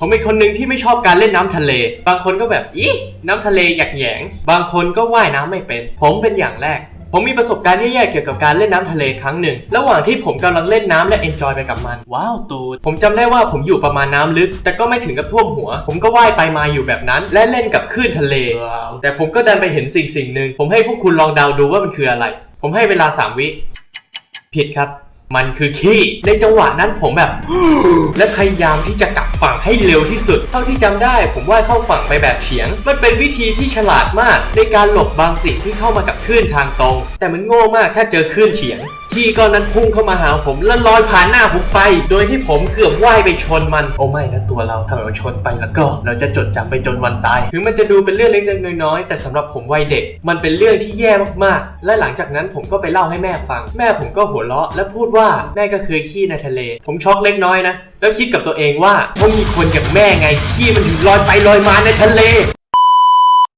ผมเป็นคนหนึ่งที่ไม่ชอบการเล่นน้ำทะเล บางคนก็แบบอีน้ำทะเลหยักแหยง บางคนก็ว่ายน้ำไม่เป็น ผมเป็นอย่างแรก ผมมีประสบการณ์แย่ๆเกี่ยวกับการเล่นน้ำทะเลครั้งหนึ่ง ระหว่างที่ผมกำลังเล่นน้ำและเอนจอยไปกับมัน ว้าวตูด ผมจำได้ว่าผมอยู่ประมาณน้ำลึก แต่ก็ไม่ถึงกับท่วมหัว ผมก็ว่ายไปมาอยู่แบบนั้น และเล่นกับคลื่นทะเล แต่ผมก็ดันไปเห็นสิ่งสิ่งหนึ่ง ผมให้พวกคุณลองเดาดูว่ามันคืออะไร ผมให้เวลาสามวิ ผิดครับ มันคือขี้ในจังหวะนั้นผมแบบ และพยายามที่จะกลับฝั่งให้เร็วที่สุด เท่าที่จำได้ ผมว่าเข้าฝั่งไปแบบเฉียง มันเป็นวิธีที่ฉลาดมาก ในการหลบบางสิ่งที่เข้ามากับคลื่นทางตรง แต่มันโง่มากถ้าเจอคลื่นเฉียง ขี้ก้อนนั้นพุ่งเข้ามาหาผมแล้วลอยผ่านหน้าผมไป โดยที่ผมเกือบว่ายไปชนมัน โอ้ไม่นะตัวเราถ้าเราชนไปแล้วก็ เราจะจดจำไปจนวันตาย ถึงมันจะดูเป็นเรื่องเล็กๆน้อยๆแต่สำหรับผมวัยเด็ก มันเป็นเรื่องที่แย่มากๆ และหลังจากนั้นผมก็ไปเล่าให้แม่ฟัง แม่ผมก็หัวเราะและพูดว่าแม่ก็เคยขี้ในทะเล ผมช็อกเล็กน้อยนะ แล้วคิดกับตัวเองว่าเพรามีคนอย่างแม่ไงขี้มันถึงลอยไปลอยมาในทะเล